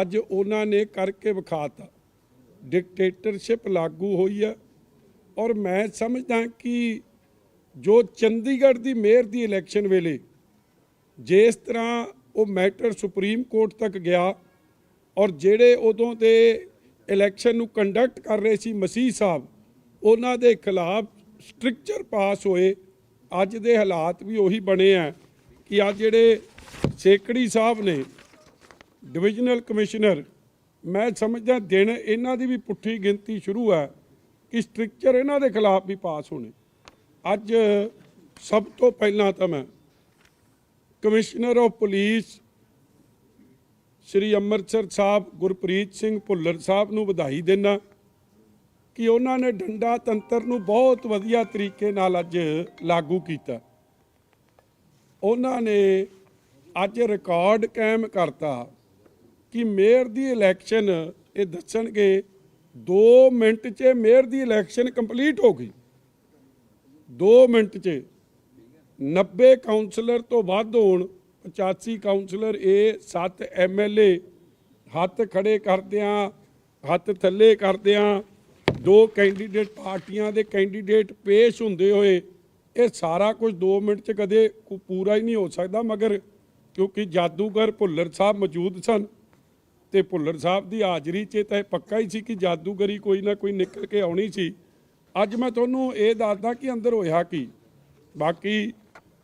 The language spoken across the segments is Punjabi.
ਅੱਜ ਉਹਨਾਂ ਨੇ ਕਰਕੇ ਵਿਖਾਤਾ। ਡਿਕਟੇਟਰਸ਼ਿਪ ਲਾਗੂ ਹੋਈ ਹੈ ਔਰ ਮੈਂ ਸਮਝਦਾ ਕਿ ਜੋ ਚੰਡੀਗੜ੍ਹ ਦੀ ਮੇਅਰ ਦੀ ਇਲੈਕਸ਼ਨ ਵੇਲੇ ਜਿਸ ਤਰ੍ਹਾਂ ਉਹ ਮੈਟਰ ਸੁਪਰੀਮ ਕੋਰਟ ਤੱਕ ਗਿਆ ਔਰ ਜਿਹੜੇ ਉਦੋਂ ਦੇ ਇਲੈਕਸ਼ਨ ਨੂੰ ਕੰਡਕਟ ਕਰ ਰਹੇ ਸੀ ਮਸੀਹ ਸਾਹਿਬ, ਉਹਨਾਂ ਦੇ ਖਿਲਾਫ ਸਟ੍ਰਿਕਚਰ ਪਾਸ ਹੋਏ। ਅੱਜ ਦੇ ਹਾਲਾਤ ਵੀ ਉਹੀ ਬਣੇ ਆ ਕਿ ਅੱਜ ਜਿਹੜੇ ਸੇਕੜੀ ਸਾਹਿਬ ਨੇ ਡਿਵੀਜ਼ਨਲ ਕਮਿਸ਼ਨਰ ਮੈਂ ਸਮਝਦਾ ਦਿਨ ਇਹਨਾਂ ਦੀ ਵੀ ਪੁੱਠੀ ਗਿਣਤੀ ਸ਼ੁਰੂ ਹੈ ਕਿ ਸਟ੍ਰਿਕਚਰ ਇਹਨਾਂ ਦੇ ਖਿਲਾਫ ਵੀ ਪਾਸ ਹੋਣੇ। ਅੱਜ ਸਭ ਤੋਂ ਪਹਿਲਾਂ ਤਾਂ ਮੈਂ commissioner of police Sri Amritsar Sahib Gurpreet Singh Bhullar Sahib ਨੂੰ ਵਧਾਈ ਦਿੰਦਾ ਕਿ ਉਹਨਾਂ ਨੇ ਡੰਡਾ ਤੰਤਰ ਨੂੰ ਬਹੁਤ ਵਧੀਆ ਤਰੀਕੇ ਨਾਲ ਅੱਜ ਲਾਗੂ ਕੀਤਾ। ਉਹਨਾਂ ਨੇ ਅੱਜ ਰਿਕਾਰਡ ਕਾਇਮ ਕਰਤਾ। ਕਿ ਮੇਅਰ ਦੀ ਇਲੈਕਸ਼ਨ, ਇਹ ਦੱਸਣਗੇ 2 ਮਿੰਟ 'ਚ ਮੇਅਰ ਦੀ ਇਲੈਕਸ਼ਨ ਕੰਪਲੀਟ ਹੋ ਗਈ। 2 ਮਿੰਟ 'ਚ। 90 ਕਾਉਂਸਲਰ ਤੋਂ ਵੱਧ ਹੋਣ 85 ਕਾਉਂਸਲਰ ਇਹ 7 ਐਮਐਲਏ ਹੱਥ ਖੜੇ ਕਰਦਿਆਂ, ਹੱਥ ਥੱਲੇ ਕਰਦਿਆਂ, ਦੋ ਕੈਂਡੀਡੇਟ ਪਾਰਟੀਆਂ ਦੇ ਕੈਂਡੀਡੇਟ ਪੇਸ਼ ਹੁੰਦੇ ਹੋਏ, ਇਹ ਸਾਰਾ ਕੁਝ 2 ਮਿੰਟ 'ਚ ਕਦੇ ਪੂਰਾ ਹੀ ਨਹੀਂ ਹੋ ਸਕਦਾ, ਮਗਰ ਕਿਉਂਕਿ ਜਾਦੂਗਰ ਭੁੱਲਰ ਸਾਹਿਬ ਮੌਜੂਦ ਸਨ। ਤੇ ਭੁੱਲਰ ਸਾਹਿਬ ਦੀ ਹਾਜ਼ਰੀ 'ਚ ਤਾਂ ਇਹ ਪੱਕਾ ਹੀ ਸੀ ਕਿ ਜਾਦੂਗਰੀ ਕੋਈ ਨਾ ਕੋਈ ਨਿਕਲ ਕੇ ਆਉਣੀ ਸੀ। ਅੱਜ ਮੈਂ ਤੁਹਾਨੂੰ ਇਹ ਦੱਸਦਾ ਕਿ ਅੰਦਰ ਹੋਇਆ ਕੀ। ਬਾਕੀ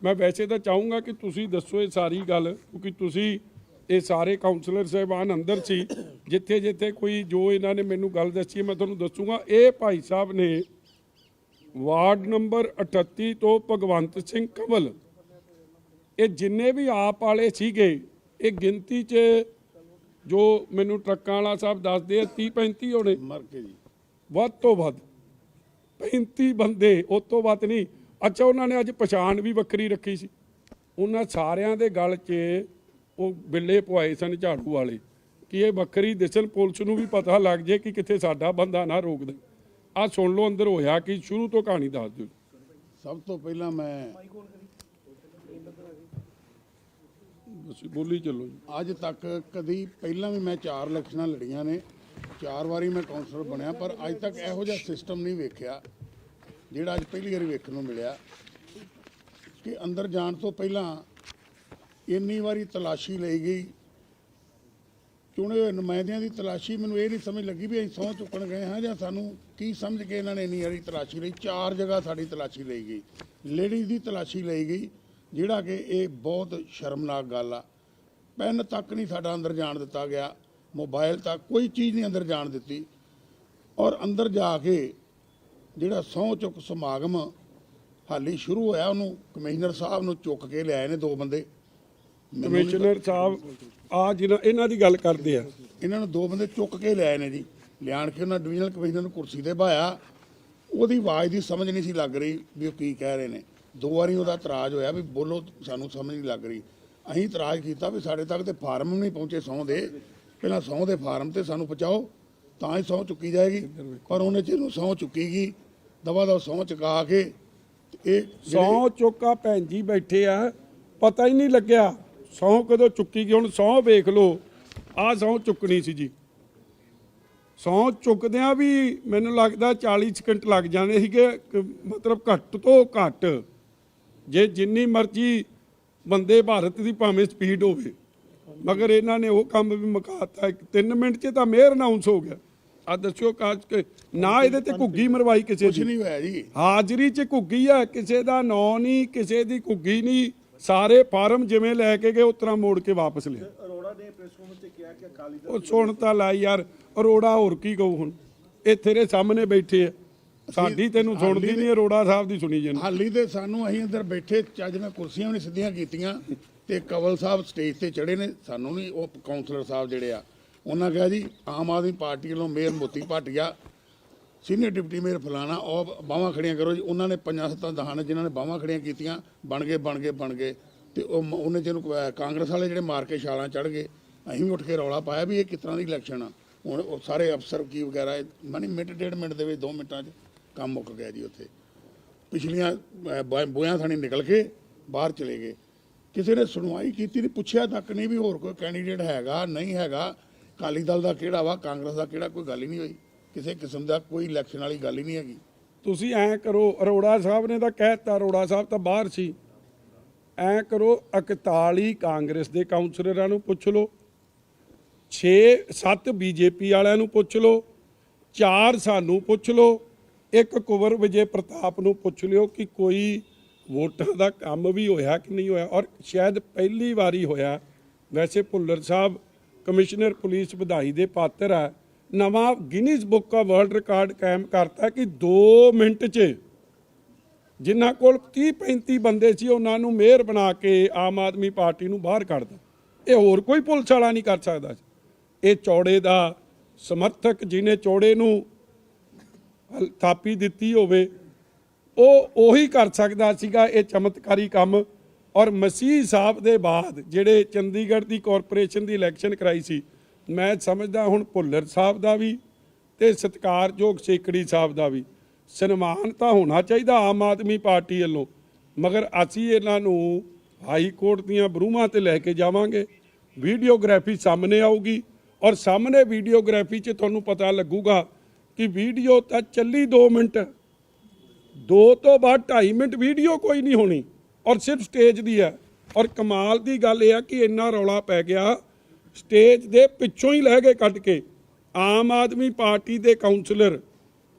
ਮੈਂ ਵੈਸੇ ਤਾਂ ਚਾਹੂੰਗਾ ਕਿ ਤੁਸੀਂ ਦੱਸੋ ਇਹ ਸਾਰੀ ਗੱਲ ਕਿਉਂਕਿ ਤੁਸੀਂ ਇਹ ਸਾਰੇ ਕਾਉਂਸਲਰ ਸਾਹਿਬਾਨ ਅੰਦਰ ਸੀ ਜਿੱਥੇ ਜਿੱਥੇ ਕੋਈ ਜੋ ਇਹਨਾਂ ਨੇ ਮੈਨੂੰ ਗੱਲ ਦੱਸੀ ਹੈ, ਮੈਂ ਤੁਹਾਨੂੰ ਦੱਸੂਗਾ। ਇਹ ਭਾਈ ਸਾਹਿਬ ਨੇ ਵਾਰਡ ਨੰਬਰ 38 ਤੋਂ ਭਗਵੰਤ ਸਿੰਘ ਕਮਲ ਇਹ ਜਿੰਨੇ ਵੀ ਆਪ ਵਾਲੇ ਸੀਗੇ ਇਹ ਗਿਣਤੀ 'ਚ ਜੋ ਮੈਨੂੰ ਟਰੱਕਾਂ ਵਾਲਾ ਸਾਹਿਬ ਦੱਸਦੇ ਆ 30 35 ਹੋਣੇ। ਮਰ ਕੇ ਜੀ। ਵੱਧ ਤੋਂ ਵੱਧ 35 ਬੰਦੇ ਉਸ ਤੋਂ ਵੱਧ ਨਹੀਂ। ਅੱਛਾ ਉਹਨਾਂ ਨੇ ਅੱਜ ਪਛਾਣ ਵੀ ਵੱਖਰੀ ਰੱਖੀ ਸੀ। ਉਹਨਾਂ ਸਾਰਿਆਂ ਦੇ ਗਲ 'ਚ ਉਹ ਬਿੱਲੇ ਪਵਾਏ ਸਨ ਝਾੜੂ ਵਾਲੇ। ਕਿ ਇਹ ਵੱਖਰੀ ਦਿਸਣ ਪੁਲਿਸ ਨੂੰ ਵੀ ਪਤਾ ਲੱਗ ਜੇ ਕਿ ਕਿੱਥੇ ਸਾਡਾ ਬੰਦਾ ਨਾ ਰੋਕ ਦੇ। ਆ ਸੁਣ ਲਓ ਅੰਦਰ ਹੋਇਆ ਕਿ ਸ਼ੁਰੂ ਤੋਂ ਕਹਾਣੀ ਦੱਸ ਦਿਓ। ਸਭ ਤੋਂ ਪਹਿਲਾਂ ਮੈਂ ਤੁਸੀਂ ਬੋਲੀ ਚੱਲੋ ਜੀ। ਅੱਜ ਤੱਕ ਕਦੀ ਪਹਿਲਾਂ ਵੀ ਮੈਂ ਚਾਰ ਇਲੈਕਸ਼ਨਾਂ ਲੜੀਆਂ ਨੇ, ਚਾਰ ਵਾਰੀ ਮੈਂ ਕਾਉਂਸਲਰ ਬਣਿਆ, ਪਰ ਅੱਜ ਤੱਕ ਇਹੋ ਜਿਹਾ ਸਿਸਟਮ ਨਹੀਂ ਵੇਖਿਆ, ਜਿਹੜਾ ਅੱਜ ਪਹਿਲੀ ਵਾਰੀ ਵੇਖਣ ਨੂੰ ਮਿਲਿਆ, ਕਿ ਅੰਦਰ ਜਾਣ ਤੋਂ ਪਹਿਲਾਂ ਇੰਨੀ ਵਾਰੀ ਤਲਾਸ਼ੀ ਲਈ ਗਈ। ਚੁਣੇ ਹੋਏ ਨੁਮਾਇੰਦਿਆਂ ਦੀ ਤਲਾਸ਼ੀ ਮੈਨੂੰ ਇਹ ਨਹੀਂ ਸਮਝ ਲੱਗੀ ਵੀ ਅਸੀਂ ਸਹੁੰ ਚੁੱਕਣ ਗਏ ਹਾਂ ਜਾਂ ਸਾਨੂੰ ਕੀ ਸਮਝ ਕੇ ਇਹਨਾਂ ਨੇ ਇੰਨੀ ਵਾਰੀ ਤਲਾਸ਼ੀ ਲਈ, ਚਾਰ ਜਗ੍ਹਾ ਸਾਡੀ ਤਲਾਸ਼ੀ ਲਈ ਗਈ। ਲੇਡੀਜ਼ ਦੀ ਤਲਾਸ਼ੀ ਲਈ ਗਈ। ਜਿਹੜਾ ਕਿ ਇਹ ਬਹੁਤ ਸ਼ਰਮਨਾਕ ਗੱਲ ਆ। ਪੈਨ ਤੱਕ ਨਹੀਂ ਸਾਡਾ ਅੰਦਰ ਜਾਣ ਦਿੱਤਾ ਗਿਆ। ਮੋਬਾਈਲ ਤੱਕ ਕੋਈ ਚੀਜ਼ ਨਹੀਂ ਅੰਦਰ ਜਾਣ ਦਿੱਤੀ। ਔਰ ਅੰਦਰ ਜਾ ਕੇ ਜਿਹੜਾ ਸਹੁੰ ਚੁੱਕ ਸਮਾਗਮ ਹਾਲੀ ਸ਼ੁਰੂ ਹੋਇਆ ਉਹਨੂੰ ਕਮਿਸ਼ਨਰ ਸਾਹਿਬ ਨੂੰ ਚੁੱਕ ਕੇ ਲਿਆਏ ਨੇ ਦੋ ਬੰਦੇ। ਕਮਿਸ਼ਨਰ ਸਾਹਿਬ ਆ ਜਿਹਨਾਂ ਇਹਨਾਂ ਦੀ ਗੱਲ ਕਰਦੇ ਆ। ਇਹਨਾਂ ਨੂੰ ਦੋ ਬੰਦੇ ਚੁੱਕ ਕੇ ਲਿਆਏ ਨੇ ਜੀ। ਲਿਆਣ ਕੇ ਉਹਨਾਂ ਡਿਵੀਜ਼ਨਲ ਕਮਿਸ਼ਨਰ ਨੂੰ ਕੁਰਸੀ ਤੇ ਬਾਇਆ ਉਹਦੀ ਆਵਾਜ਼ ਦੀ ਸਮਝ ਨਹੀਂ ਸੀ ਲੱਗ ਰਹੀ ਵੀ ਉਹ ਕੀ ਕਹਿ ਰਹੇ ਨੇ। ਦੋ ਵਾਰੀ ਉਹਦਾ ਇਤਰਾਜ਼ ਹੋਇਆ ਵੀ ਬੋਲੋ, ਸਾਨੂੰ ਸਮਝ ਨਹੀਂ ਲੱਗ ਰਹੀ। ਅਸੀਂ ਇਤਰਾਜ਼ ਕੀਤਾ ਵੀ ਸਾਡੇ ਤੱਕ ਤੇ ਫਾਰਮ ਨਹੀਂ ਪਹੁੰਚੇ ਸਹੁੰ ਦੇ। ਪਹਿਲਾਂ ਸਹੁੰ ਦੇ ਫਾਰਮ ਤੇ ਸਾਨੂੰ ਪਹੁੰਚਾਓ, ਤਾਂ ਹੀ ਸਹੁੰ ਚੁੱਕੀ ਜਾਏਗੀ। ਪਰ ਉਹਨੇ ਜਿਹਨੂੰ ਸਹੁੰ ਚੁੱਕੀ ਗਈ, ਦਵਾ ਦਾ ਸਹੁੰ ਚੁਕਾ ਕੇ ਇਹ ਸੌ ਚੁੱਕਾ ਭੈਣ ਜੀ ਬੈਠੇ ਆ, ਪਤਾ ਹੀ ਨਹੀਂ ਲੱਗਿਆ। ਸੌ ਕਦੋਂ ਚੁੱਕੀ ਗਈ, ਹੁਣ ਸੌ ਵੇਖ ਲਓ। ਆਹ ਸੌ ਚੁੱਕਣੀ ਸੀ ਜੀ। ਸੌ ਚੁੱਕਦਿਆਂ ਵੀ ਮੈਨੂੰ ਲੱਗਦਾ 40 ਸਕਿੰਟ ਲੱਗ ਜਾਣੇ ਸੀਗੇ ਮਤਲਬ ਘੱਟ ਤੋਂ ਘੱਟ। ਜੇ ਜਿੰਨੀ ਮਰਜ਼ੀ ਬੰਦੇ ਭਾਰਤ ਦੀ ਭਾਵੇਂ ਸਪੀਡ ਹੋਵੇ ਮਗਰ ਇਹਨਾਂ ਨੇ ਉਹ ਕੰਮ ਵੀ ਮੁਕਾਤਾ 3 ਮਿੰਟ 'ਚ ਤਾਂ ਮੇਅਰ ਅਨਾਉਂਸ ਹੋ ਗਿਆ। ਆ ਦੱਸਿਓ ਕਾਜ ਕਿ ਨਾ ਇਹਦੇ ਤੇ ਘੁੱਗੀ ਮਰਵਾਈ ਕਿਸੇ ਕੁਛ ਦੀ ਨਹੀਂ ਹੋਇਆ ਜੀ। ਹਾਜ਼ਰੀ 'ਚ ਘੁੱਗੀ ਆ ਕਿਸੇ ਦਾ ਨਾਂ ਨਹੀਂ ਕਿਸੇ ਦੀ ਘੁੱਗੀ ਨਹੀਂ। ਸਾਰੇ ਫਾਰਮ ਜਿਵੇਂ ਲੈ ਕੇ ਗਏ ਉਤਰਾ ਮੋੜ ਕੇ ਵਾਪਸ ਲਿਆ। ਅਰੋੜਾ ਨੇ ਪ੍ਰੈਸ ਕਾਨਫਰੰਸ 'ਚ ਕਿਹਾ ਕਿ ਅਕਾਲੀ ਦਲ ਉਹ ਸੁਣ ਤਾਂ ਲੈ ਯਾਰ ਅਰੋੜਾ ਹੋਰ ਕੀ ਕਹੂ ਹੁਣ? ਇਹ ਤੇਰੇ ਸਾਹਮਣੇ ਬੈਠੇ ਆ। ਸਾਡੀ ਤੈਨੂੰ ਸੁਣਦੀ ਨਹੀਂ ਅਰੋੜਾ ਸਾਹਿਬ ਦੀ ਸੁਣੀ ਜਾਂਦੀ। ਹਾਲੀ ਤੇ ਸਾਨੂੰ ਅਸੀਂ ਅੰਦਰ ਬੈਠੇ ਚੱਜ ਨਾਲ ਕੁਰਸੀਆਂ ਵੀ ਨਹੀਂ ਸਿੱਧੀਆਂ ਕੀਤੀਆਂ ਤੇ ਕਵਲ ਸਾਹਿਬ ਸਟੇਜ ਤੇ ਚੜੇ ਨੇ ਸਾਨੂੰ ਨਹੀਂ ਉਹ ਕਾਉਂਸਲਰ ਸਾਹਿਬ ਜਿਹੜੇ ਆ ਉਹਨਾਂ ਕਿਹਾ ਜੀ ਆਮ ਆਦਮੀ ਪਾਰਟੀ ਵੱਲੋਂ mayor Moti Bhatia senior deputy mayor ਫਲਾਣਾ ਉਹ ਬਾਹਾਂ ਖੜੀਆਂ ਕਰੋ ਜੀ। ਉਹਨਾਂ ਨੇ ਪੰਜਾਂ ਸੱਤਾਂ ਦਹਾਂ ਨੇ ਜਿਨ੍ਹਾਂ ਨੇ ਬਾਹਾਂ ਖੜੀਆਂ ਕੀਤੀਆਂ ਬਣ ਗਏ ਬਣ ਗਏ ਬਣ ਗਏ। ਤੇ ਉਹ ਉਹਨੇ ਜਿਹਨੂੰ ਕਾਂਗਰਸ ਵਾਲੇ ਜਿਹੜੇ ਮਾਰ ਕੇ ਛਾਲਾਂ ਚੜ ਗਏ ਅਸੀਂ ਵੀ ਉੱਠ ਕੇ ਰੌਲਾ ਪਾਇਆ ਵੀ ਇਹ ਕਿਸ ਤਰ੍ਹਾਂ ਦੀ ਇਲੈਕਸ਼ਨ ਆ। ਹੁਣ ਉਹ ਸਾਰੇ ਅਫਸਰ ਕੀ ਵਗੈਰਾ ਮਨੀ ਮਿੰਟ ਡੇਢ ਮਿੰਟ ਦੇ ਵਿੱਚ 2 ਮਿੰਟਾਂ 'ਚ ਕੰਮ ਮੁੱਕ ਗਿਆ ਜੀ ਉੱਥੇ। ਪਿਛਲੀਆਂ ਅਹ, ਬੋ- ਬੋਇਆਂ ਥਾਣੀ ਨਿਕਲ ਕੇ ਬਾਹਰ ਚਲੇ ਗਏ। ਕਿਸੇ ਨੇ ਸੁਣਵਾਈ ਕੀਤੀ ਨਹੀਂ ਪੁੱਛਿਆ ਤੱਕ ਨਹੀਂ ਵੀ ਹੋਰ ਕੋਈ ਕੈਂਡੀਡੇਟ ਹੈਗਾ ਨਹੀਂ ਹੈਗਾ। ਅਕਾਲੀ ਦਲ ਦਾ ਕਿਹੜਾ ਵਾ ਕਾਂਗਰਸ ਦਾ ਕਿਹੜਾ ਕੋਈ ਗੱਲ ਹੀ ਨਹੀਂ ਹੋਈ। ਕਿਸੇ ਕਿਸਮ ਦਾ ਕੋਈ ਇਲੈਕਸ਼ਨ ਵਾਲੀ ਗੱਲ ਹੀ ਨਹੀਂ ਹੈਗੀ। ਤੁਸੀਂ ਐਂ ਕਰੋ ਅਰੋੜਾ ਸਾਹਿਬ ਨੇ ਤਾਂ ਕਹਿਤਾ ਅਰੋੜਾ ਸਾਹਿਬ ਤਾਂ ਬਾਹਰ ਸੀ। ਐਂ ਕਰੋ 41 ਕਾਂਗਰਸ ਦੇ ਕਾਉਂਸਲਰਾਂ ਨੂੰ ਪੁੱਛ ਲਓ। 6 7 ਬੀਜੇਪੀ ਵਾਲਿਆਂ ਨੂੰ ਪੁੱਛ ਲਓ। 4 ਸਾਨੂੰ ਪੁੱਛ ਲਓ। ਇੱਕ ਕੁਵਰ ਵਿਜੇ ਪ੍ਰਤਾਪ ਨੂੰ ਪੁੱਛ ਲਿਓ ਕਿ ਕੋਈ ਵੋਟਾਂ ਦਾ ਕੰਮ ਵੀ ਹੋਇਆ ਕਿ ਨਹੀਂ ਹੋਇਆ? ਔਰ ਸ਼ਾਇਦ ਪਹਿਲੀ ਵਾਰੀ ਹੋਇਆ। ਵੈਸੇ ਭੁੱਲਰ ਸਾਹਿਬ, ਕਮਿਸ਼ਨਰ ਪੁਲਿਸ ਵਧਾਈ ਦੇ ਪਾਤਰ ਆ। ਨਵਾਂ Guinness book of world record ਕਾਇਮ ਕਰਤਾ ਕਿ 2 ਮਿੰਟ 'ਚ ਜਿਨ੍ਹਾਂ ਕੋਲ 30 35 ਬੰਦੇ ਸੀ, ਉਹਨਾਂ ਨੂੰ ਮੇਅਰ ਬਣਾ ਕੇ ਆਮ ਆਦਮੀ ਪਾਰਟੀ ਨੂੰ ਬਾਹਰ ਕੱਢਦਾ ਇਹ ਹੋਰ ਕੋਈ ਪੁਲਿਸ ਵਾਲਾ ਨਹੀਂ ਕਰ ਸਕਦਾ ਇਹ ਚੌੜੇ ਦਾ ਸਮਰਥਕ ਜਿਹਨੇ ਚੌੜੇ ਨੂੰ ਥਾਪੀ ਦਿੱਤੀ ਹੋਵੇ, ਉਹ ਉਹੀ ਕਰ ਸਕਦਾ ਸੀਗਾ, ਇਹ ਚਮਤਕਾਰੀ ਕੰਮ। ਔਰ ਮਸੀਹ ਸਾਹਿਬ ਦੇ ਬਾਅਦ ਜਿਹੜੇ ਚੰਡੀਗੜ੍ਹ ਦੀ ਕਾਰਪੋਰੇਸ਼ਨ ਦੀ ਇਲੈਕਸ਼ਨ ਕਰਾਈ ਸੀ, ਮੈਂ ਸਮਝਦਾ ਹੁਣ ਭੁੱਲਰ ਸਾਹਿਬ ਦਾ ਵੀ ਤੇ ਸਤਿਕਾਰਯੋਗ ਸੇਕੜੀ ਸਾਹਿਬ ਦਾ ਵੀ। ਸਨਮਾਨ ਤਾਂ ਹੋਣਾ ਚਾਹੀਦਾ ਆਮ ਆਦਮੀ ਪਾਰਟੀ ਵੱਲੋਂ, ਮਗਰ ਅਸੀਂ ਇਹਨਾਂ ਨੂੰ ਹਾਈ ਕੋਰਟ ਦੀਆਂ ਬਰੂਮਾਂ ਤੇ ਲੈ ਕੇ ਜਾਵਾਂਗੇ। ਵੀਡੀਓਗ੍ਰਾਫੀ ਸਾਹਮਣੇ ਆਊਗੀ, ਔਰ ਸਾਹਮਣੇ ਵੀਡੀਓਗ੍ਰਾਫੀ 'ਚ ਤੁਹਾਨੂੰ ਪਤਾ ਲੱਗੂਗਾ ਕਿ ਵੀਡੀਓ ਤਾਂ ਚੱਲੀ 2 ਮਿੰਟ। ਦੋ ਤੋਂ ਬਾਅਦ 2.5 ਮਿੰਟ ਵੀਡੀਓ ਕੋਈ ਨਹੀਂ ਹੋਣੀ। ਔਰ ਸਿਰਫ ਸਟੇਜ ਦੀ ਹੈ। ਔਰ ਕਮਾਲ ਦੀ ਗੱਲ ਇਹ ਆ ਕਿ ਇੰਨਾ ਰੌਲਾ ਪੈ ਗਿਆ। ਸਟੇਜ ਦੇ ਪਿੱਛੋਂ ਹੀ ਲੈ ਕੇ ਕੱਢ ਕੇ। ਆਮ ਆਦਮੀ ਪਾਰਟੀ ਦੇ ਕਾਉਂਸਲਰ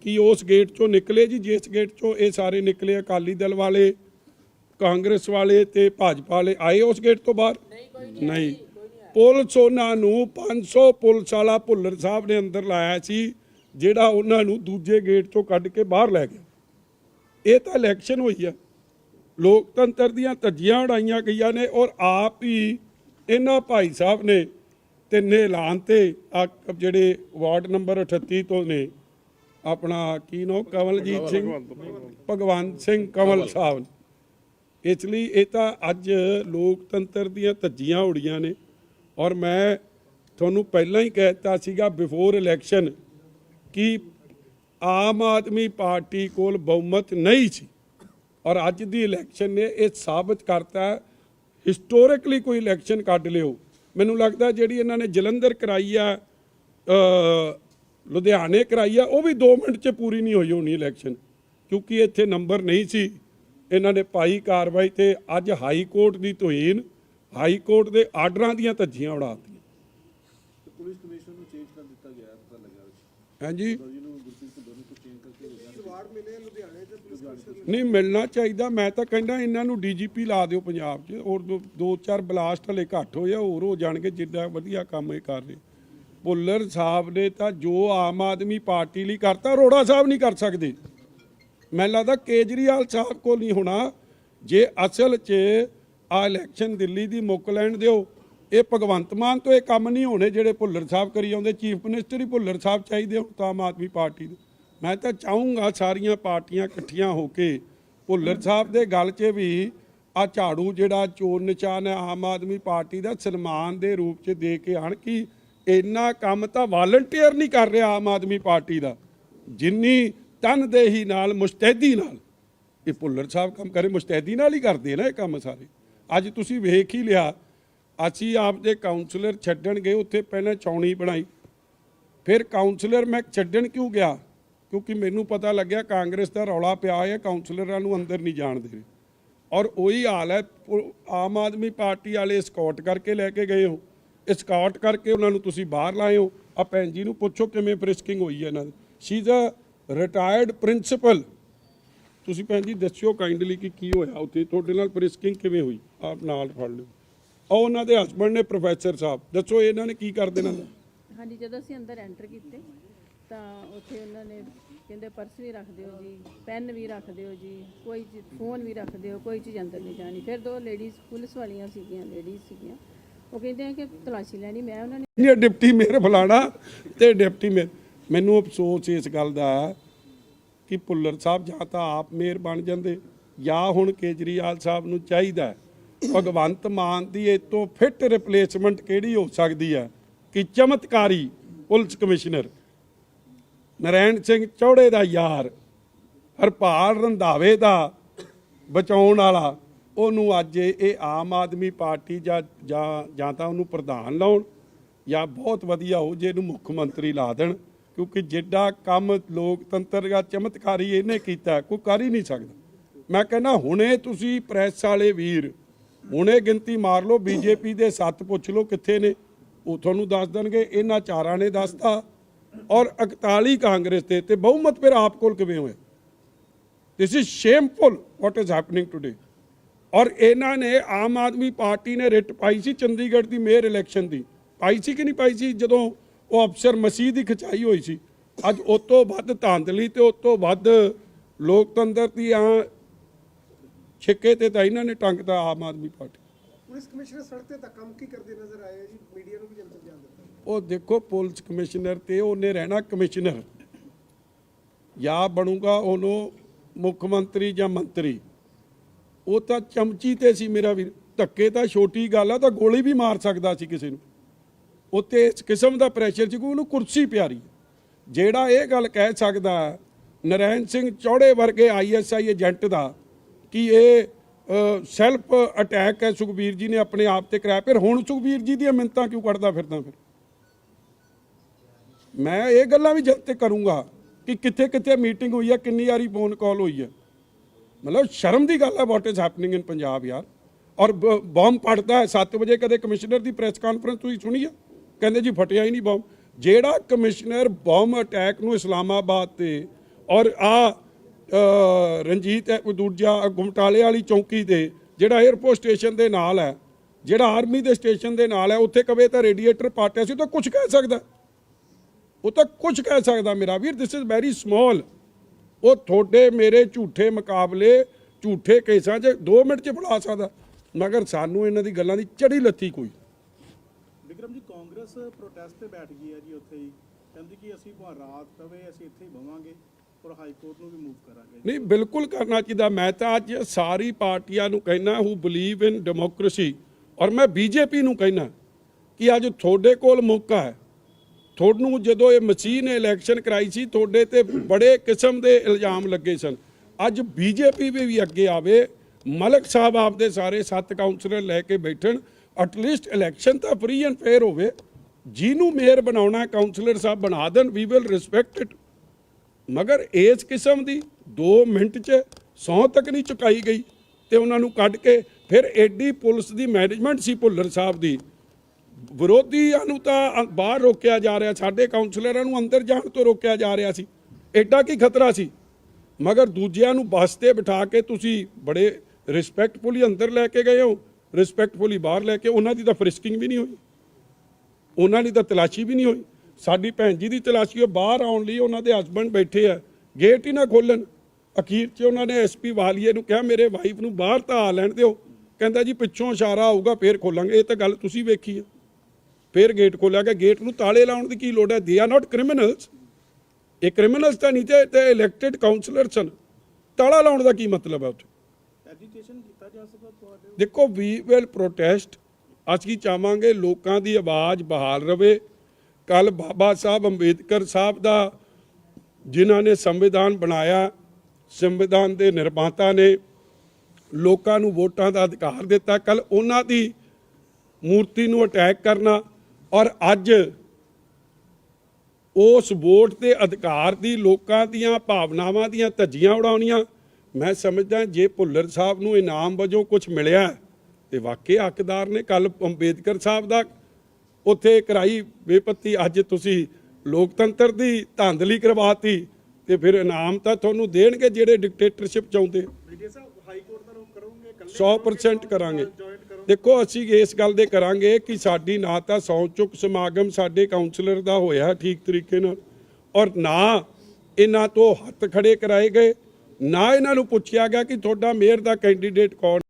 ਕੀ ਉਸ ਗੇਟ ਚੋਂ ਨਿਕਲੇ ਜੀ ਜਿਸ ਗੇਟ ਚੋਂ ਇਹ ਸਾਰੇ ਨਿਕਲੇ ਅਕਾਲੀ ਦਲ ਵਾਲੇ ਕਾਂਗਰਸ ਵਾਲੇ ਤੇ ਭਾਜਪਾ ਵਾਲੇ ਆਏ ਉਸ ਗੇਟ ਤੋਂ ਬਾਹਰ? ਨਹੀਂ ਪੁਲਿਸ ਉਹਨਾਂ ਨੂੰ 500 ਪੁਲਿਸ ਵਾਲਾ ਭੁੱਲਰ ਸਾਹਿਬ ਨੇ ਅੰਦਰ ਲਾਇਆ ਸੀ। ਜਿਹੜਾ ਉਹਨਾਂ ਨੂੰ ਦੂਜੇ ਗੇਟ ਚੋਂ ਕੱਢ ਕੇ ਬਾਹਰ ਲੈ ਗਿਆ। ਇਹ ਤਾਂ ਇਲੈਕਸ਼ਨ ਹੋਈ ਆ। ਲੋਕਤੰਤਰ ਦੀਆਂ ਧੱਜੀਆਂ ਉਡਾਈਆਂ ਗਈਆਂ ਨੇ ਔਰ ਆਪ ਹੀ ਇਹਨਾਂ ਭਾਈ ਸਾਹਿਬ ਨੇ ਤਿੰਨੇ ਐਲਾਨ ਤੇ ਆ ਜਿਹੜੇ ਵਾਰਡ ਨੰਬਰ 38 ਤੋਂ ਨੇ ਆਪਣਾ ਕੀ ਨੋ ਕਮਲਜੀਤ ਸਿੰਘ? ਭਗਵੰਤ ਸਿੰਘ ਕਮਲ ਸਾਹਿਬ ਇਸ ਲਈ ਇਹ ਤਾਂ ਅੱਜ ਲੋਕਤੰਤਰ ਦੀਆਂ ਧੱਜੀਆਂ ਉੜੀਆਂ ਨੇ। ਔਰ ਮੈਂ ਤੁਹਾਨੂੰ ਪਹਿਲਾਂ ਹੀ ਕਹਿਤਾ ਸੀਗਾ ਬਿਫੋਰ ਇਲੈਕਸ਼ਨ ਕਿ ਆਮ ਆਦਮੀ ਪਾਰਟੀ ਕੋਲ ਬਹੁਮਤ ਨਹੀਂ ਸੀ। ਔਰ ਅੱਜ ਦੀ ਇਲੈਕਸ਼ਨ ਨੇ ਇਹ ਸਾਬਤ ਕਰਤਾ। ਹਿਸਟੋਰਿਕਲੀ ਕੋਈ ਇਲੈਕਸ਼ਨ ਕੱਢ ਲਿਓ। ਮੈਨੂੰ ਲੱਗਦਾ ਜਿਹੜੀ ਇਹਨਾਂ ਨੇ ਜਲੰਧਰ ਕਰਾਈ ਆ ਲੁਧਿਆਣੇ ਕਰਾਈ ਆ, ਉਹ ਵੀ 2 ਮਿੰਟ 'ਚ ਪੂਰੀ ਨਹੀਂ ਹੋਈ ਹੋਣੀ ਇਲੈਕਸ਼ਨ ਕਿਉਂਕਿ ਇੱਥੇ ਨੰਬਰ ਨਹੀਂ ਸੀ। ਇਹਨਾਂ ਨੇ ਪਾਈ ਕਾਰਵਾਈ ਤੇ ਅੱਜ ਹਾਈ ਕੋਰਟ ਦੀ ਤੋਹੀਨ ਹਾਈ ਕੋਰਟ ਦੇ ਆਰਡਰਾਂ ਦੀਆਂ ਧੱਜੀਆਂ ਉਡਾਤੀਆਂ ਪੁਲਿਸ ਹਾਂਜੀ। ਨਹੀਂ, ਮਿਲਣਾ ਚਾਹੀਦਾ। ਮੈਂ ਤਾਂ ਕਹਿੰਦਾ ਇਹਨਾਂ ਨੂੰ ਡੀਜੀਪੀ ਲਾ ਦਿਓ ਪੰਜਾਬ 'ਚ। ਔਰ ਦੋ- ਦੋ ਚਾਰ ਬਲਾਸਟ ਹਲੇ ਘੱਟ ਹੋਏ ਆ, ਹੋਰ ਹੋ ਜਾਣਗੇ ਜਿੱਦਾਂ ਵਧੀਆ ਕੰਮ ਇਹ ਕਰ ਰਹੇ। ਭੁੱਲਰ ਸਾਹਿਬ ਨੇ ਤਾਂ ਜੋ ਆਮ ਆਦਮੀ ਪਾਰਟੀ ਲਈ ਕਰਤਾ, ਅਰੋੜਾ ਸਾਹਿਬ ਨਹੀਂ ਕਰ ਸਕਦੇ। ਮੈਨੂੰ ਲੱਗਦਾ ਕੇਜਰੀਵਾਲ ਸਾਹਿਬ ਕੋਲ ਨਹੀਂ ਹੋਣਾ। ਜੇ ਅਸਲ 'ਚ ਆ ਇਲੈਕਸ਼ਨ ਦਿੱਲੀ ਦੀ ਮੁੱਕ ਲੈਣ ਦਿਓ ਇਹ ਭਗਵੰਤ ਮਾਨ ਤੋਂ ਇਹ ਕੰਮ ਨਹੀਂ ਹੋਣੇ ਜਿਹੜੇ ਭੁੱਲਰ ਸਾਹਿਬ ਕਰੀ ਜਾਂਦੇ, ਚੀਫ ਮਿਨਿਸਟਰ ਹੀ ਭੁੱਲਰ ਸਾਹਿਬ ਚਾਹੀਦੇ ਹੁਣ, ਤਾਂ ਆਮ ਆਦਮੀ ਪਾਰਟੀ ਦੇ ਮੈਂ ਤਾਂ ਚਾਹੂੰਗਾ ਸਾਰੀਆਂ ਪਾਰਟੀਆਂ ਇਕੱਠੀਆਂ ਹੋ ਕੇ ਭੁੱਲਰ ਸਾਹਿਬ ਦੇ ਗੱਲ 'ਚ ਵੀ ਆ ਝਾੜੂ ਜਿਹੜਾ ਚੋਣ ਨਿਸ਼ਾਨ ਹੈ, ਆਮ ਆਦਮੀ ਪਾਰਟੀ ਦਾ ਸਨਮਾਨ ਦੇ ਰੂਪ 'ਚ ਦੇ ਕੇ ਆਣ ਕਿ ਇੰਨਾ ਕੰਮ ਤਾਂ ਵਾਲੰਟੀਅਰ ਨਹੀਂ ਕਰ ਰਿਹਾ ਆਮ ਆਦਮੀ ਪਾਰਟੀ ਦਾ। ਜਿੰਨੀ ਤਨਦੇਹੀ ਨਾਲ, ਮੁਸਤੈਦੀ ਨਾਲ। ਇਹ ਭੁੱਲਰ ਸਾਹਿਬ ਕੰਮ ਕਰੇ, ਮੁਸਤੈਦੀ ਨਾਲ ਹੀ ਕਰਦੇ ਨਾ ਇਹ ਕੰਮ ਸਾਰੇ। ਅੱਜ ਤੁਸੀਂ ਵੇਖ ਹੀ ਲਿਆ ਅਸੀਂ ਆਪਦੇ ਕਾਉਂਸਲਰ ਛੱਡਣ ਗਏ, ਉੱਥੇ ਪਹਿਲਾਂ ਚੌਣੀ ਬਣਾਈ। ਫਿਰ ਕਾਉਂਸਲਰ ਮੈਂ ਛੱਡਣ ਕਿਉਂ ਗਿਆ? ਕਿਉਂਕਿ ਮੈਨੂੰ ਪਤਾ ਲੱਗਿਆ ਕਾਂਗਰਸ ਦਾ ਰੌਲਾ ਪਿਆ ਹੈ ਕਾਉਂਸਲਰਾਂ ਨੂੰ ਅੰਦਰ ਨਹੀਂ ਜਾਣ ਦੇ ਰਹੇ ਔਰ ਉਹੀ ਹਾਲ ਹੈ, ਪੁ- ਆਮ ਆਦਮੀ ਪਾਰਟੀ ਵਾਲੇ ਸਕਾਟ ਕਰਕੇ ਲੈ ਕੇ ਗਏ ਹੋ। ਸਕਾਟ ਕਰਕੇ ਉਹਨਾਂ ਨੂੰ ਤੁਸੀਂ ਬਾਹਰ ਲਾਏ ਹੋ। ਆ ਭੈਣ ਜੀ ਨੂੰ ਪੁੱਛੋ ਕਿਵੇਂ ਪ੍ਰਿਸਕਿੰਗ ਹੋਈ ਹੈ ਇਹਨਾਂ ਦੀ। She is a retired principal ਤੁਸੀਂ ਭੈਣ ਜੀ ਦੱਸਿਓ ਕਾਈਂਡਲੀ ਕਿ ਕੀ ਹੋਇਆ ਉੱਥੇ। ਤੁਹਾਡੇ ਨਾਲ ਪ੍ਰਿਸਕਿੰਗ ਕਿਵੇਂ ਹੋਈ? ਆਪ ਨਾਲ ਫੜ ਲਿਓ। ਉਹ ਉਹਨਾਂ ਦੇ ਹਸਬੰਡ ਨੇ ਪ੍ਰੋਫੈਸਰ ਸਾਹਿਬ। ਦੱਸੋ ਇਹਨਾਂ ਨੇ ਕੀ ਕਰ ਦੇਣਾ? ਹਾਂਜੀ ਜਦੋਂ ਅਸੀਂ ਅੰਦਰ ਐਂਟਰ ਕੀਤੇ ਤਾਂ ਉੱਥੇ ਉਹਨਾਂ ਨੇ ਕਹਿੰਦੇ ਪਰਸ ਵੀ ਰੱਖ ਦਿਓ ਜੀ ਪੈਨ ਵੀ ਰੱਖ ਦਿਓ ਜੀ ਕੋਈ ਚੀਜ਼ ਫੋਨ ਵੀ ਰੱਖ ਦਿਓ ਕੋਈ ਚੀਜ਼ ਅੰਦਰ ਨਹੀਂ ਜਾਣੀ। ਫਿਰ ਦੋ ਲੇਡੀਜ਼ ਪੁਲਿਸ ਵਾਲੀਆਂ ਸੀਗੀਆਂ ਲੇਡੀਜ਼ ਸੀਗੀਆਂ। ਉਹ ਕਹਿੰਦੇ ਆ ਕਿ ਤਲਾਸ਼ੀ ਲੈਣੀ। ਮੈਂ ਉਹਨਾਂ ਨੇ ਡਿਪਟੀ ਮੇਅਰ ਫਲਾਣਾ ਤੇ ਡਿਪਟੀ ਮੇਅਰ। ਮੈਨੂੰ ਅਫਸੋਸ ਇਸ ਗੱਲ ਦਾ ਕਿ ਭੁੱਲਰ ਸਾਹਿਬ ਜਾਂ ਤਾਂ ਆਪ ਮੇਅਰ ਬਣ ਜਾਂਦੇ ਜਾਂ ਹੁਣ ਕੇਜਰੀਵਾਲ ਸਾਹਿਬ ਨੂੰ ਚਾਹੀਦਾ। ਭਗਵੰਤ ਮਾਨ ਦੀ ਇਹ ਤੋਂ ਫਿੱਟ ਰਿਪਲੇਸਮੈਂਟ ਕਿਹੜੀ ਹੋ ਸਕਦੀ ਹੈ? ਕਿ ਚਮਤਕਾਰੀ ਪੁਲਿਸ ਕਮਿਸ਼ਨਰ ਨਰੈਣ ਸਿੰਘ ਚੌੜੇ ਦਾ ਯਾਰ, ਹਰਪਾਲ ਰੰਧਾਵੇ ਦਾ ਬਚਾਉਣ ਵਾਲਾ, ਉਹਨੂੰ ਅੱਜ ਇਹ ਆਮ ਆਦਮੀ ਪਾਰਟੀ ਜਾਂ ਜਾਂ ਜਾਂ ਤਾਂ ਉਹਨੂੰ ਪ੍ਰਧਾਨ ਲਾਉਣ ਜਾਂ ਬਹੁਤ ਵਧੀਆ ਹੋ ਜੇ ਇਹਨੂੰ ਮੁੱਖ ਮੰਤਰੀ ਲਾ ਦੇਣ, ਕਿਉਂਕਿ ਜਿੱਡਾ ਕੰਮ ਲੋਕਤੰਤਰ ਦਾ ਚਮਤਕਾਰੀ ਇਹਨੇ ਕੀਤਾ, ਕੋਈ ਕਰ ਹੀ ਨਹੀਂ ਸਕਦਾ। ਮੈਂ ਕਹਿੰਦਾ ਹੁਣੇ ਤੁਸੀਂ ਪ੍ਰੈਸ ਵਾਲੇ ਵੀਰ ਹੁਣੇ ਗਿਣਤੀ ਮਾਰ ਲਓ, ਬੀਜੇਪੀ ਦੇ ਸੱਤ ਪੁੱਛ ਲਓ ਕਿੱਥੇ ਨੇ, ਉਹ ਤੁਹਾਨੂੰ ਦੱਸ ਦੇਣਗੇ, ਇਹਨਾਂ ਚਾਰਾਂ ਨੇ ਦੱਸਤਾ। ਔਰ 41 ਕਾਂਗਰਸ ਦੇ ਤੇ ਬਹੁਮਤ ਫਿਰ ਆਪ ਕੋਲ ਕਿਵੇਂ ਹੋਇਆ this is shameful what is happening today ਔਰ ਇਹਨਾਂ ਨੇ ਆਮ ਆਦਮੀ ਪਾਰਟੀ ਨੇ ਰਿਟ ਪਾਈ ਸੀ ਚੰਡੀਗੜ੍ਹ ਦੀ ਮੇਅਰ ਇਲੈਕਸ਼ਨ ਦੀ। ਪਾਈ ਸੀ ਕਿ ਨਹੀਂ ਪਾਈ ਸੀ? ਜਦੋਂ ਉਹ ਅਫਸਰ ਮਸੀਹ ਦੀ ਖਚਾਈ ਹੋਈ ਸੀ। ਅੱਜ ਉਸ ਤੋਂ ਵੱਧ ਧਾਂਦਲੀ ਤੇ ਉਸ ਤੋਂ ਵੱਧ ਲੋਕਤੰਤਰ ਦੀ ਆ ਛਿੱਕੇ ਤੇ ਤਾਂ ਇਹਨਾਂ ਨੇ ਟੰਗਤਾ Aam Aadmi party. Police commissioner ਸੜਕ ਤੇ ਧੱਕਾ ਮੁੱਕੀ ਕਰਦੇ ਨਜ਼ਰ ਆਏ ਜੀ? ਮੀਡੀਆ ਨੂੰ ਵੀ ਜਨਤਕ ਜਾਣ ਦਿੱਤਾ। ਉਹ ਦੇਖੋ ਪੁਲਿਸ ਕਮਿਸ਼ਨਰ ਤੇ ਉਹਨੇ ਰਹਿਣਾ ਕਮਿਸ਼ਨਰ। ਜਾਂ ਬਣੂਗਾ ਉਹਨੂੰ ਮੁੱਖ ਮੰਤਰੀ ਜਾਂ ਮੰਤਰੀ। ਉਹ ਤਾਂ ਚਮਚੀ ਤੇ ਸੀ ਮੇਰਾ ਵੀਰ ਧੱਕੇ ਤਾਂ ਛੋਟੀ ਗੱਲ ਆ ਤਾਂ ਗੋਲੀ ਵੀ ਮਾਰ ਸਕਦਾ ਸੀ ਕਿਸੇ ਨੂੰ। ਉੱਤੇ ਇਸ ਕਿਸਮ ਦਾ ਪ੍ਰੈਸ਼ਰ ਸੀ ਕਿ ਉਹਨੂੰ ਕੁਰਸੀ ਪਿਆਰੀ। ਜਿਹੜਾ ਇਹ ਗੱਲ ਕਹਿ ਸਕਦਾ ਨਰੈਣ ਸਿੰਘ ਚੌੜੇ ਵਰਗੇ ਆਈਐਸਆਈ ਏਜੰਟ ਦਾ ਕਿ ਇਹ ਸੈਲਫ ਅਟੈਕ ਹੈ ਸੁਖਬੀਰ ਜੀ ਨੇ ਆਪਣੇ ਆਪ ਤੇ ਕਰਾਇਆ। ਫਿਰ ਹੁਣ ਸੁਖਬੀਰ ਜੀ ਦੀਆਂ ਮਿੰਤਾਂ ਕਿਉਂ ਕੱਢਦਾ ਫਿਰਦਾ ਫਿਰ? ਮੈਂ ਇਹ ਗੱਲਾਂ ਵੀ ਜਨਤਕ ਕਰੂੰਗਾ ਕਿ ਕਿੱਥੇ ਕਿੱਥੇ ਮੀਟਿੰਗ ਹੋਈ ਹੈ, ਕਿੰਨੀ ਵਾਰੀ ਫੋਨ ਕਾਲ ਹੋਈ ਹੈ। ਮਤਲਬ ਸ਼ਰਮ ਦੀ ਗੱਲ ਹੈ what is happening in Punjab ਯਾਰ। ਔਰ ਬ- ਬੰਬ ਫਟਦਾ ਹੈ। 7 ਵਜੇ ਕਦੇ ਕਮਿਸ਼ਨਰ ਦੀ ਪ੍ਰੈਸ ਕਾਨਫਰੰਸ ਤੁਸੀਂ ਸੁਣੀ ਆ? ਕਹਿੰਦੇ ਜੀ ਫਟਿਆ ਹੀ ਨਹੀਂ ਬੰਬ ਜਿਹੜਾ ਕਮਿਸ਼ਨਰ ਬੰਬ ਅਟੈਕ ਨੂੰ ਇਸਲਾਮਾਬਾਦ ਤੇ ਔਰ ਆ ਰਣਜੀਤ ਹੈ, ਦੂਜਾ ਗੁਮਟਾਲੇ ਵਾਲੀ ਚੌਂਕੀ ਤੇ ਜਿਹੜਾ 에ਅਰਪੋਰਟ ਸਟੇਸ਼ਨ ਦੇ ਨਾਲ ਹੈ ਜਿਹੜਾ ਆਰਮੀ ਦੇ ਸਟੇਸ਼ਨ ਦੇ ਨਾਲ ਹੈ ਉੱਥੇ ਕਵੇ ਤਾਂ ਰੇਡੀਏਟਰ ਪਾਟਿਆ ਸੀ ਤਾਂ ਕੁਝ ਕਹਿ ਸਕਦਾ। ਉਹ ਤਾਂ ਕੁਝ ਕਹਿ ਸਕਦਾ ਮੇਰਾ ਵੀਰ ਦਿਸ ਇਜ਼ ਵੈਰੀ ਸਮਾਲ ਉਹ ਤੁਹਾਡੇ ਮੇਰੇ ਝੂਠੇ ਮੁਕਾਬਲੇ ਝੂਠੇ ਕੇਸਾਂ 'ਚ 2 ਮਿੰਟ 'ਚ ਬੁਲਾ ਸਕਦਾ। ਮਗਰ ਸਾਨੂੰ ਇਹਨਾਂ ਦੀ ਗੱਲਾਂ ਦੀ ਚੜੀ ਲੱਥੀ ਕੋਈ। ਵਿਕਰਮ ਜੀ ਕਾਂਗਰਸ ਪ੍ਰੋਟੈਸਟ ਤੇ ਬੈਠ ਗਈ ਹੈ ਜੀ ਉੱਥੇ ਹੀ। ਕਹਿੰਦੀ ਕਿ ਅਸੀਂ ਰਾਤ ਪਵੇ ਅਸੀਂ ਇੱਥੇ ਹੀ ਬਵਾਂਗੇ। ਔਰ ਹਾਈ ਕੋਰਟ ਨੂੰ ਵੀ ਮੂਵ ਕਰਾਂਗੇ ਨਹੀਂ, ਬਿਲਕੁਲ ਕਰਨਾ ਚਾਹੀਦਾ। ਮੈਂ ਤਾਂ ਅੱਜ ਸਾਰੀ ਪਾਰਟੀਆਂ ਨੂੰ ਕਹਿਣਾ ਹੂ ਬਲੀਵ ਇਨ ਡੈਮੋਕ੍ਰੇਸੀ ਔਰ ਮੈਂ ਬੀਜੇਪੀ ਨੂੰ ਕਹਿਣਾ ਕਿ ਅੱਜ ਤੁਹਾਡੇ ਕੋਲ ਮੌਕਾ ਹੈ। ਤੁਹਾਨੂੰ ਜਦੋਂ ਇਹ ਮਸੀਹ ਨੇ ਇਲੈਕਸ਼ਨ ਕਰਾਈ ਸੀ, ਤੁਹਾਡੇ ਤੇ ਬੜੇ ਕਿਸਮ ਦੇ ਇਲਜ਼ਾਮ ਲੱਗੇ ਸਨ। ਅੱਜ ਬੀਜੇਪੀ ਵੀ ਵੀ ਅੱਗੇ ਆਵੇ, ਮਲਕ ਸਾਹਿਬ ਆਪਦੇ ਸਾਰੇ ਸੱਤ ਕਾਉਂਸਲਰ ਲੈ ਕੇ ਬੈਠਣ ਐਟਲੀਸਟ ਇਲੈਕਸ਼ਨ ਤਾਂ ਫ੍ਰੀ ਐਂਡ ਫੇਅਰ ਹੋਵੇ। ਜਿਹਨੂੰ ਮੇਅਰ ਬਣਾਉਣਾ ਕਾਉਂਸਲਰ ਸਾਹਿਬ ਬਣਾ ਦੇਣ ਵੀ ਵਿਲ ਰਿਸਪੈਕਟ ਇਟ ਮਗਰ ਇਸ ਕਿਸਮ ਦੀ 2 ਮਿੰਟ 'ਚ ਸੌ ਤੱਕ ਨਹੀਂ ਚੁਕਾਈ ਗਈ ਤੇ ਉਹਨਾਂ ਨੂੰ ਕੱਢ ਕੇ ਫਿਰ ਐਡੀ ਪੁਲਿਸ ਦੀ ਮੈਨੇਜਮੈਂਟ ਸੀ ਭੁੱਲਰ ਸਾਹਿਬ ਦੀ। ਵਿਰੋਧੀਆਂ ਨੂੰ ਤਾਂ ਬਾਹਰ ਰੋਕਿਆ ਜਾ ਰਿਹਾ, ਸਾਡੇ ਕਾਉਂਸਲਰਾਂ ਨੂੰ ਅੰਦਰ ਜਾਣ ਤੋਂ ਰੋਕਿਆ ਜਾ ਰਿਹਾ ਸੀ। ਐਡਾ ਕੀ ਖਤਰਾ ਸੀ? ਮਗਰ ਦੂਜਿਆਂ ਨੂੰ ਬੱਸ ਤੇ ਬਿਠਾ ਕੇ ਤੁਸੀਂ ਬੜੇ ਰਿਸਪੈਕਟਫੁਲੀ ਅੰਦਰ ਲੈ ਕੇ ਗਏ ਹੋ, ਰਿਸਪੈਕਟਫੁਲੀ ਬਾਹਰ ਲੈ ਕੇ, ਉਹਨਾਂ ਦੀ ਤਾਂ ਫਰਿਸਕਿੰਗ ਵੀ ਨਹੀਂ ਹੋਈ। ਉਹਨਾਂ ਦੀ ਤਾਂ ਤਲਾਸ਼ੀ ਵੀ ਨਹੀਂ ਹੋਈ। ਸਾਡੀ ਭੈਣ ਜੀ ਦੀ ਤਲਾਸ਼ੀ ਉਹ ਬਾਹਰ ਆਉਣ ਲਈ ਉਹਨਾਂ ਦੇ ਹਸਬੰਡ ਬੈਠੇ ਆ। ਗੇਟ ਹੀ ਨਾ ਖੋਲਣ। ਅਖੀਰ 'ਚ ਉਹਨਾਂ ਨੇ ਐਸਪੀ ਵਾਲੀਏ ਨੂੰ ਕਿਹਾ ਮੇਰੇ ਵਾਈਫ ਨੂੰ ਬਾਹਰ ਤਾਂ ਆ ਲੈਣ ਦਿਓ। ਕਹਿੰਦਾ ਜੀ ਪਿੱਛੋਂ ਇਸ਼ਾਰਾ ਆਊਗਾ ਫੇਰ ਖੋਲਾਂਗੇ। ਇਹ ਤਾਂ ਗੱਲ ਤੁਸੀਂ ਵੇਖੀ ਆ। ਫੇਰ ਗੇਟ ਖੋਲਿਆ ਗਿਆ। ਗੇਟ ਨੂੰ ਤਾਲੇ ਲਾਉਣ ਦੀ ਕੀ ਲੋੜ ਹੈ? ਦੇ ਆਰ ਨਾਟ ਕ੍ਰਿਮੀਨਲਸ ਇਹ ਕ੍ਰਿਮੀਨਲਸ ਤਾਂ ਨਹੀਂ ਤੇ ਤੇ ਇਲੈਕਟਿਡ ਕਾਉਂਸਲਰ ਸਨ। ਤਾਲਾ ਲਾਉਣ ਦਾ ਕੀ ਮਤਲਬ ਹੈ ਉੱਥੇ? ਐਜੀਟੇਸ਼ਨ ਕੀਤਾ ਜਾ ਸਕਦਾ ਤੁਹਾਡੇ ਦੇਖੋ ਵੀ ਵਿਲ ਪ੍ਰੋਟੈਸਟ ਅਸੀਂ ਚਾਹਾਂਗੇ ਲੋਕਾਂ ਦੀ ਆਵਾਜ਼ ਬਹਾਲ ਰਵੇ। ਕੱਲ ਬਾਬਾ ਸਾਹਿਬ ਅੰਬੇਦਕਰ ਸਾਹਿਬ ਦਾ ਜਿਨ੍ਹਾਂ ਨੇ ਸੰਵਿਧਾਨ ਬਣਾਇਆ ਸੰਵਿਧਾਨ ਦੇ ਨਿਰਮਾਤਾ ਨੇ ਲੋਕਾਂ ਨੂੰ ਵੋਟਾਂ ਦਾ ਅਧਿਕਾਰ ਦਿੱਤਾ। ਕੱਲ ਉਹਨਾਂ ਦੀ ਮੂਰਤੀ ਨੂੰ ਅਟੈਕ ਕਰਨਾ ਔਰ ਅੱਜ ਉਸ ਵੋਟ ਦੇ ਅਧਿਕਾਰ ਦੀ ਲੋਕਾਂ ਦੀਆਂ ਭਾਵਨਾਵਾਂ ਦੀਆਂ ਧੱਜੀਆਂ ਉਡਾਉਣੀਆਂ ਮੈਂ ਸਮਝਦਾ ਜੇ ਭੁੱਲਰ ਸਾਹਿਬ ਨੂੰ ਇਨਾਮ ਵਜੋਂ ਕੁਝ ਮਿਲਿਆ ਹੈ, ਤੇ ਵਾਕਈ ਹੱਕਦਾਰ ਨੇ ਕੱਲ ਅੰਬੇਦਕਰ ਸਾਹਿਬ ਦਾ ਉੱਥੇ ਕਰਾਈ ਬੇਪੱਤੀ। ਅੱਜ ਤੁਸੀਂ ਲੋਕਤੰਤਰ ਦੀ ਧਾਂਦਲੀ ਕਰਵਾਤੀ ਤੇ ਫਿਰ ਇਨਾਮ ਤਾਂ ਤੁਹਾਨੂੰ ਦੇਣਗੇ ਜਿਹੜੇ ਡਿਕਟੇਟਰਸ਼ਿਪ ਚਾਹੁੰਦੇ ਮੀਡੀਆ ਸਾਹਿਬ ਕੋਰਟ 100% ਕਰਾਂਗੇ। ਦੇਖੋ, ਅਸੀਂ ਇਸ ਗੱਲ ਦੇ ਕਰਾਂਗੇ ਕਿ ਸਾਡੀ ਨਾ ਤਾਂ ਸੌ ਚੁੱਕ ਸਮਾਗਮ ਸਾਡੇ ਕਾਉਂਸਲਰ ਦਾ ਹੋਇਆ ਠੀਕ ਤਰੀਕੇ ਨਾਲ ਔਰ ਨਾ ਇਹਨਾਂ ਤੋਂ ਹੱਥ ਖੜੇ ਕਰਾਏ ਗਏ, ਨਾ ਇਹਨਾਂ ਨੂੰ ਪੁੱਛਿਆ ਗਿਆ ਕਿ ਤੁਹਾਡਾ ਮੇਅਰ ਦਾ ਕੈਂਡੀਡੇਟ ਕੌਣ